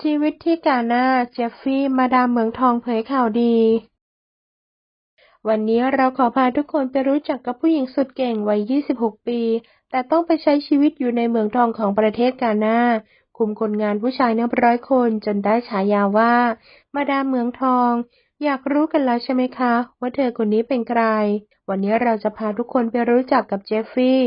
ชีวิตที่กาหน้าเจฟฟี่มาดามเหมืองทองเผยข่าวดี วันนี้เราขอพาทุกคนไปรู้จักกับผู้หญิงสุดเก่งวัย 26 ปี แต่ต้องไปใช้ชีวิตอยู่ในเมืองทองของประเทศกาหน้า คุมคนงานผู้ชายนับร้อยคนจนได้ฉายาว่า มาดามเมืองทอง อยากรู้กันแล้วใช่ไหมคะ ว่าเธอคนนี้เป็นใคร วันนี้เราจะพาทุกคนไปรู้จักกับเจฟฟี่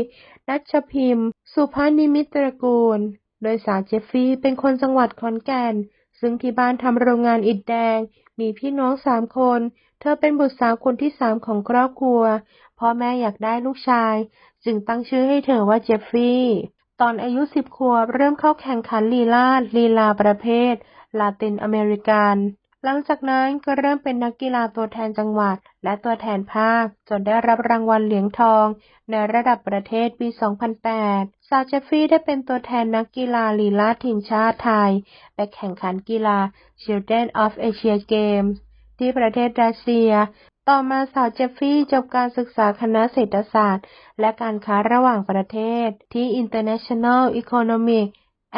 นัชพิมพ์ สุภานิมิตรกูล โดยสาวเจฟฟี่เป็นคนจังหวัดขอนแก่น ซึ่งที่บ้านทำโรงงานอิฐแดง มีพี่น้องสามคน เธอเป็นบุตรสาวคนที่สามของครอบครัว พ่อแม่อยากได้ลูกชาย จึงตั้งชื่อให้เธอว่าเจฟฟี่ ตอนอายุสิบขวบเริ่มเข้าแข่งขันลีลาดลีลาประเภท ลาตินอเมริกัน หลังจากนั้นก็เริ่มเป็นนักกีฬาตัวแทนจังหวัด และตัวแทนภาค จนได้รับรางวัลเหรียญทอง ในระดับประเทศปี 2008ซาวเจฟฟี่ได้เป็นตัวแทนนักกีฬาลีลาทีมชาติไทย ไปแข่งขันกีฬา Children of Asia Games ที่ประเทศรัสเซีย ต่อมาสาวเจฟฟี่จบการศึกษาคณะเศรษฐศาสตร์ และการค้าระหว่างประเทศที่ International Economic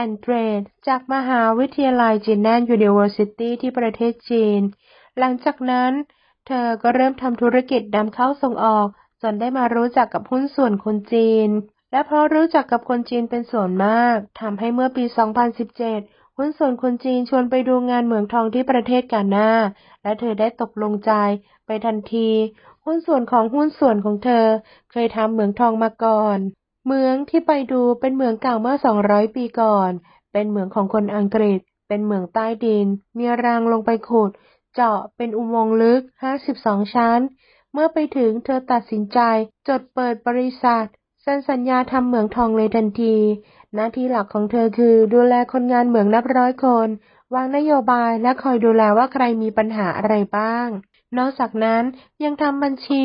and Trade จากมหาวิทยาลัยจีนแนนยูนิเวอร์ซิตี้ที่ประเทศจีน หลังจากนั้น เธอก็เริ่มทำธุรกิจนำเข้าส่งออก จนได้มารู้จักกับหุ้นส่วนคนจีน และเพราะรู้จักกับคนจีนเป็นส่วนมากทำให้เมื่อปี 2017 หุ้นส่วนคนจีนชวนไปดูงานเหมืองทองที่ประเทศกาหน้า และเธอได้ตกลงใจไปทันที หุ้นส่วนของหุ้นส่วนของเธอเคยทำเหมืองทองมาก่อน เหมืองที่ไปดูเป็นเหมืองเก่าเมื่อ 200 ปีก่อน เป็นเหมืองของคนอังกฤษ เป็นเหมืองใต้ดิน มีรางลงไปขุด เจาะเป็นอุโมงค์ลึก 52 ชั้น เมื่อไปถึงเธอตัดสินใจ จดเปิดบริษัทเซ็นสัญญาทำเหมืองทองเลยทันที หน้าที่หลักของเธอคือดูแลคนงานเหมืองนับร้อยคน วางนโยบายและคอยดูแลว่าใครมีปัญหาอะไรบ้าง นอกจากนั้นยังทำบัญชี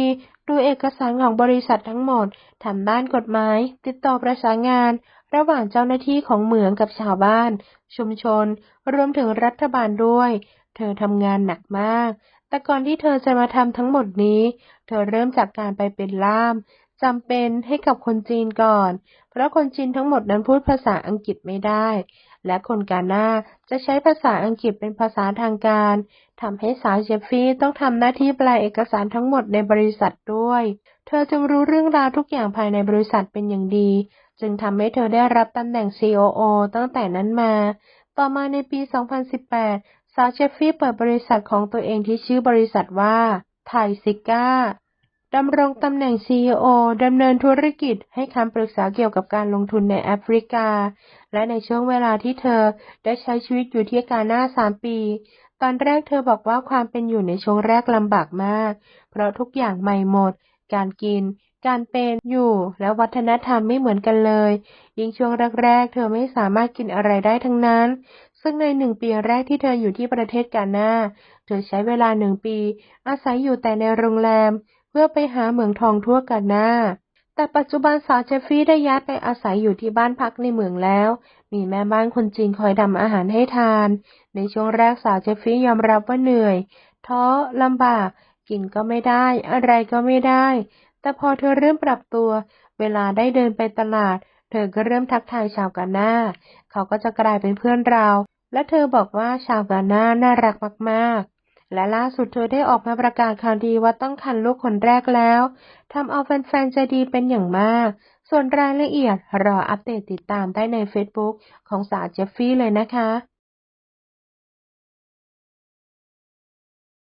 ดูเอกสารของบริษัททั้งหมด ทำบ้านกฎหมาย ติดต่อประสานงาน ระหว่างเจ้าหน้าที่ของเหมืองกับชาวบ้าน ชุมชน รวมถึงรัฐบาลด้วย เธอทำงานหนักมาก แต่ก่อนที่เธอจะมาทำทั้งหมดนี้ เธอเริ่มจากการไปเป็นล่าม จำเป็นให้กับคนจีนก่อน เพราะคนจีนทั้งหมดนั้นพูดภาษาอังกฤษไม่ได้ และคนกาหน้าจะใช้ภาษาอังกฤษเป็นภาษาทางการทำให้สาวเจฟฟี่ต้องทำหน้าที่แปลเอกสารทั้งหมดในบริษัทด้วย เธอจึงรู้เรื่องราวทุกอย่างภายในบริษัทเป็นอย่างดี จึงทำให้เธอได้รับตำแหน่ง COO ตั้งแต่นั้นมา ต่อมาในปี 2018 สาวเจฟฟี่เปิดบริษัทของตัวเองที่ชื่อบริษัทว่าไทซิก้า ดำรงตำแหน่ง CEO ดำเนินธุรกิจให้คำปรึกษาเกี่ยวกับการลงทุนในแอฟริกา และในช่วงเวลาที่เธอได้ใช้ชีวิตอยู่ที่กาหน้า3ปี ตอนแรกเธอบอกว่าความเป็นอยู่ในช่วงแรกลำบากมาก เพราะทุกอย่างใหม่หมด การกิน การเป็นอยู่และวัฒนธรรมไม่เหมือนกันเลย ยิ่งช่วงแรกๆ เธอไม่สามารถกินอะไรได้ทั้งนั้นซึ่งในหนึ่งปีแรกที่เธออยู่ที่ประเทศกาหน้า เธอใช้เวลาหนึ่งปี อาศัยอยู่แต่ในโรงแรม เพื่อไปหาเหมืองทองทั่วกาหน้า แต่ปัจจุบันสาวเจฟฟี่ได้ย้ายไปอาศัยอยู่ที่บ้านพักในเหมืองแล้ว มีแม่บ้านคนจีนคอยทำอาหารให้ทาน ในช่วงแรกสาวเจฟฟี่ยอมรับว่าเหนื่อย ท้อลำบาก กินก็ไม่ได้ อะไรก็ไม่ได้ แต่พอเธอเริ่มปรับตัว เวลาได้เดินไปตลาด เธอก็เริ่มทักทายชาวกาหน้า เขาก็จะกลายเป็นเพื่อนเรา และเธอบอกว่าชาวกาน้าน่ารักมากๆ และล่าสุดเธอได้ออกมาประกาศข่าวดีว่าต้องคันลูกคนแรกแล้วทำเอาแฟนๆใจดีเป็นอย่างมาก ส่วนรายละเอียดรออัปเดตติดตามได้ใน Facebook ของสาวเจฟฟี่เลยนะคะ